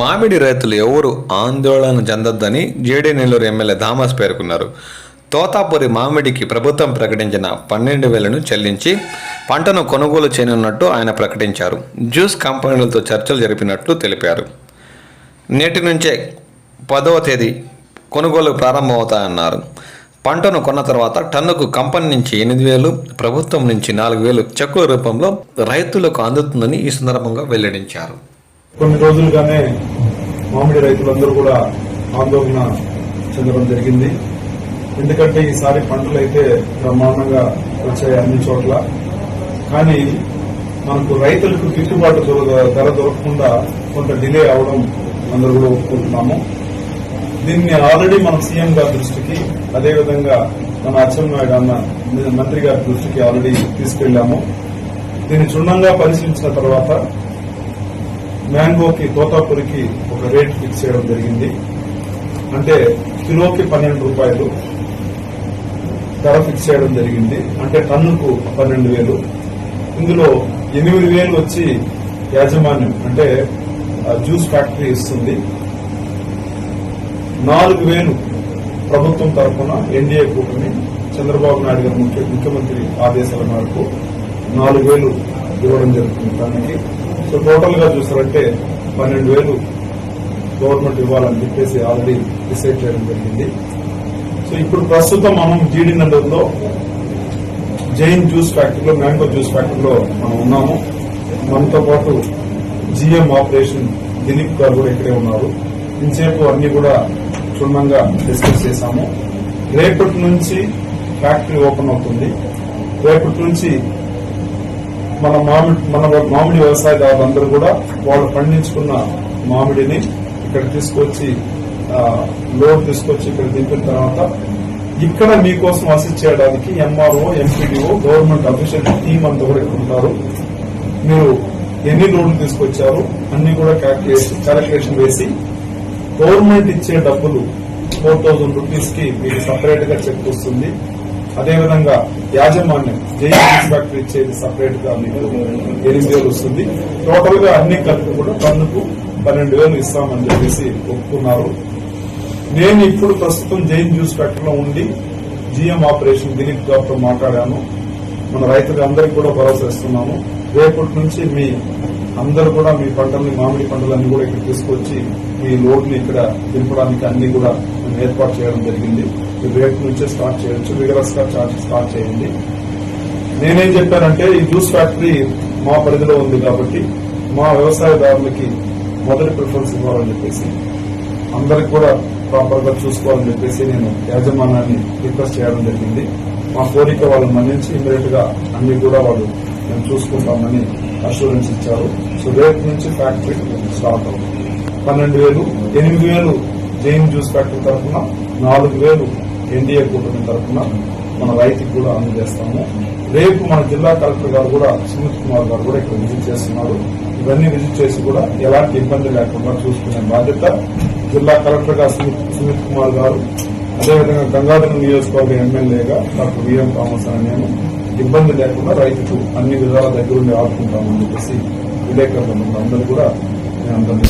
మామిడి రైతులు ఎవరు ఆందోళన చెందొద్దని జేడీ నెల్లూరు ఎమ్మెల్యే థామస్ పేర్కొన్నారు. తోతాపురి మామిడికి ప్రభుత్వం ప్రకటించిన పన్నెండు వేలను చెల్లించి పంటను కొనుగోలు చేయనున్నట్టు ఆయన ప్రకటించారు. జ్యూస్ కంపెనీలతో చర్చలు జరిపినట్లు తెలిపారు. నేటి నుంచే పదవ తేదీ కొనుగోలు ప్రారంభమవుతాయన్నారు. పంటను కొన్న తర్వాత టన్నుకు కంపెనీ నుంచి ఎనిమిది వేలు ప్రభుత్వం నుంచి నాలుగు వేలు చెక్కుల రూపంలో రైతులకు అందుతుందని ఈ సందర్భంగా వెల్లడించారు. కొన్ని రోజులుగానే మామిడి రైతులందరూ కూడా ఆందోళన చెందడం జరిగింది. ఎందుకంటే ఈసారి పంటలు అయితే బ్రహ్మాండంగా వచ్చాయి అన్ని చోట్ల. కానీ మనకు రైతులకు గిట్టుబాటు ధర దొరకకుండా కొంత డిలే అవడం అందరూ కూడా ఒప్పుకుంటున్నాము. దీన్ని ఆల్రెడీ మన సీఎం గారి దృష్టికి అదేవిధంగా మన అచ్చెన్నాయుడు అన్న మంత్రి గారి దృష్టికి ఆల్రెడీ తీసుకెళ్ళాము దీన్ని క్షుణ్ణంగా పరిశీలించిన తర్వాత మ్యాంగోకి తోతాపురికి ఒక రేట్ ఫిక్స్ చేయడం జరిగింది. అంటే కిలోకి పన్నెండు రూపాయలు ధర ఫిక్స్ చేయడం జరిగింది. అంటే టన్నుకు పన్నెండు వేలు. ఇందులో ఎనిమిది వేలు వచ్చి యాజమాన్యం అంటే ఆ, జ్యూస్ ఫ్యాక్టరీ ఇస్తుంది. నాలుగు వేలు ప్రభుత్వం తరఫున ఎన్డీఏ కూటమి చంద్రబాబు నాయుడు గారు ముఖ్య ముఖ్యమంత్రి ఆదేశాల మేరకు నాలుగు వేలు ఇవ్వడం జరుగుతుంది. దానికి సో టోటల్గా చూసారంటే పన్నెండు వేలు గవర్నమెంట్ ఇవ్వాలని చెప్పేసి ఆల్రెడీ డిసైడ్ చేయడం జరిగింది. సో ఇప్పుడు ప్రస్తుతం మనం జీడి నగర్లో జైన్ జ్యూస్ ఫ్యాక్టరీలో మ్యాంగో జ్యూస్ ఫ్యాక్టరీలో మనం ఉన్నాము. మనతో పాటు జిఎం ఆపరేషన్ దిలీప్ గారు కూడా ఇక్కడే ఉన్నారు. ఇంతసేపు అన్ని కూడా క్షుణ్ణంగా డిస్కస్ చేశాము. రేపటి నుంచి ఫ్యాక్టరీ ఓపెన్ అవుతుంది. రేపటి నుంచి మన మామిడి మన మామిడి వ్యవసాయదారులందరూ కూడా వాళ్ళు పండించుకున్న మామిడిని ఇక్కడ తీసుకొచ్చి లోన్ లోడ్ తీసుకొచ్చి ఇక్కడ దింపిన తర్వాత ఇక్కడ మీకోసం అసిస్ట్ చేయడానికి MRO MPDO government official team అంతా కూడా ఇక్కడ ఉంటారు మీరు ఎన్ని లోడ్లు తీసుకొచ్చారు అన్ని కూడా క్యాల్కులేషన్ క్యాలిక్యులేషన్ వేసి గవర్నమెంట్ ఇచ్చే డబ్బులు ఫోర్ థౌజండ్ రూపీస్కి మీకు సపరేట్గా చెక్ వస్తుంది. అదేవిధంగా యాజమాన్యం జేఈ ఫ్యాక్టరీ ఇచ్చేది సపరేట్గా మీకు ఎనిమిది వేలు వస్తుంది. టోటల్గా అన్ని కలిపి కూడా టన్నుకు పన్నెండు వేలు ఇస్తామని చెప్పేసి ఒప్పుకున్నారు. నేను ఇప్పుడు ప్రస్తుతం జైన్ జ్యూస్ ఫ్యాక్టరీలో ఉండి జిఎం ఆపరేషన్ దిలీప్ గారితో మాట్లాడాను. మన రైతులందరికీ కూడా భరోసా ఇస్తున్నాము రేపటి నుంచి మీ అందరూ కూడా మీ పంటల్ని మామిడి పంటలన్నీ కూడా ఇక్కడ తీసుకొచ్చి మీ లోడ్ని ఇక్కడ దింపడానికి అన్ని కూడా మేము ఏర్పాటు చేయడం జరిగింది. రేపు నుంచే స్టార్ట్ చేయొచ్చు. విగరస్గా చార్జ్ స్టార్ట్ చేయండి. నేనేం చెప్పానంటే ఈ జ్యూస్ ఫ్యాక్టరీ మా పరిధిలో ఉంది కాబట్టి మా వ్యవసాయదారులకి మొదటి ప్రిఫరెన్స్ ఇవ్వాలని చెప్పేసి అందరికి కూడా ప్రాపర్గా చూసుకోవాలని చెప్పేసి నేను యాజమాన్యాన్ని రిక్వెస్ట్ చేయడం జరిగింది. మా కోరిక వాళ్ళు మన్నించి ఇమీడియట్గా అన్ని కూడా వాళ్ళు మేము చూసుకుంటామని అష్యూరెన్స్ ఇచ్చారు సో రేపు నుంచి ఫ్యాక్టరీ స్టార్ట్ అవుతుంది. పన్నెండు వేలు ఎనిమిది వేలు జైన్ జ్యూస్ ఫ్యాక్టరీ తరఫున నాలుగు వేలు ఎన్డీఏ కూటమి తరఫున మన రైతుకి కూడా అందజేస్తాము. రేపు మన జిల్లా కలెక్టర్ గారు కూడా సుమిత్ కుమార్ గారు కూడా ఇక్కడ విజిట్ చేస్తున్నారు. ఇవన్నీ విజిట్ చేసి కూడా ఎలాంటి ఇబ్బంది లేకుండా చూసుకునే బాధ్యత జిల్లా కలెక్టర్గా సుమిత్ సుమిత్ కుమార్ గారు. అదేవిధంగా గంగాధర నియోజకవర్గ ఎమ్మెల్యేగా డాక్టర్ విఎం థామస్ అని నేను ఇబ్బంది లేకుండా రైతుకు అన్ని విధాల దగ్గరుండి ఆడుకుంటామని చెప్పేసి విలేకరులు అందరూ కూడా నేను అందరినీ